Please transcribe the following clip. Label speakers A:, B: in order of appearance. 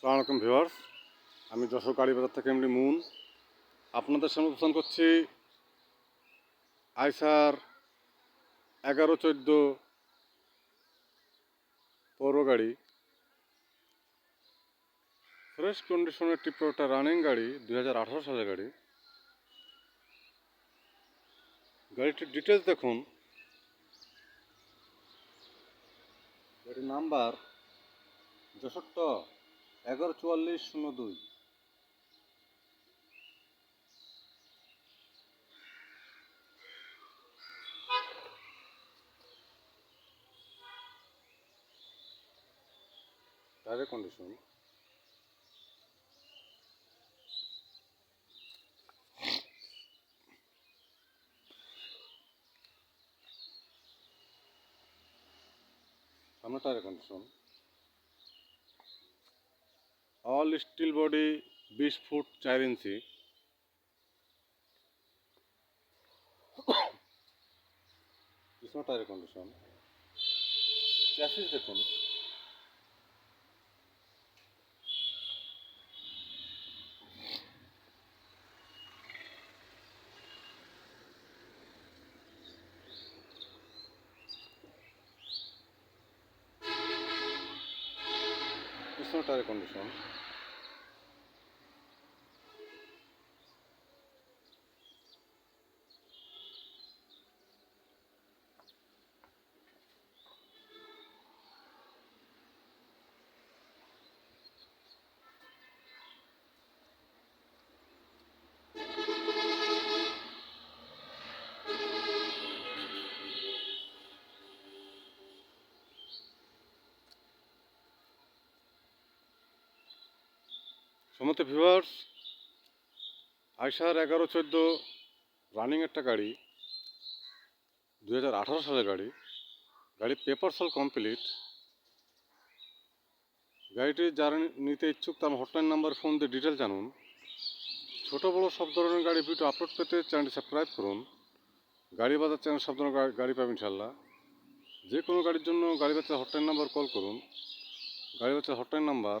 A: সালাম আলাইকুম ভিউয়ার্স। আমি যশোর গাড়ি বাজার থেকে এমনি মুন। আপনাদের সামনে উপস্থান করছি আইসার এগারো চোদ্দ পৌর গাড়ি ফ্রেশ কন্ডিশনের টিপ্রোটা রানিং গাড়ি, দুই হাজার আঠারো সালের গাড়ি। গাড়িটির ডিটেলস দেখুন। গাড়ির নাম্বার যশোর এগারো চুয়াল্লিশ শূন্য দুই। টায়ারের কন্ডিশন সামনে টায়ারের কন্ডিশন অল স্টিল বডি বিশ ফুট চার ইঞ্চি। পিছনে টায়ারের কন্ডিশন চ্যাসিস দেখুন। টায়ারের কন্ডিশন সমস্ত ভিউয়ার্স আইসার এগারো চোদ্দ রানিং একটা গাড়ি দু হাজার আঠারো সালের গাড়ি গাড়ির পেপার সল কমপ্লিট গাড়িটি যারা নিতে ইচ্ছুক তার হটলাইন নাম্বার ফোন দিয়ে ডিটেল জানুন। ছোট বড় সব ধরনের গাড়ি ভিডিও আপলোড পেতে চ্যানেলটি সাবস্ক্রাইব করুন। গাড়ি বাজার চ্যানেল সব ধরনের গাড়ি পাবেন ইনশাল্লাহ যে কোনো গাড়ির জন্য গাড়ি বাচ্চার হটলাইন নাম্বার কল করুন। গাড়ি বাচ্চার hotline number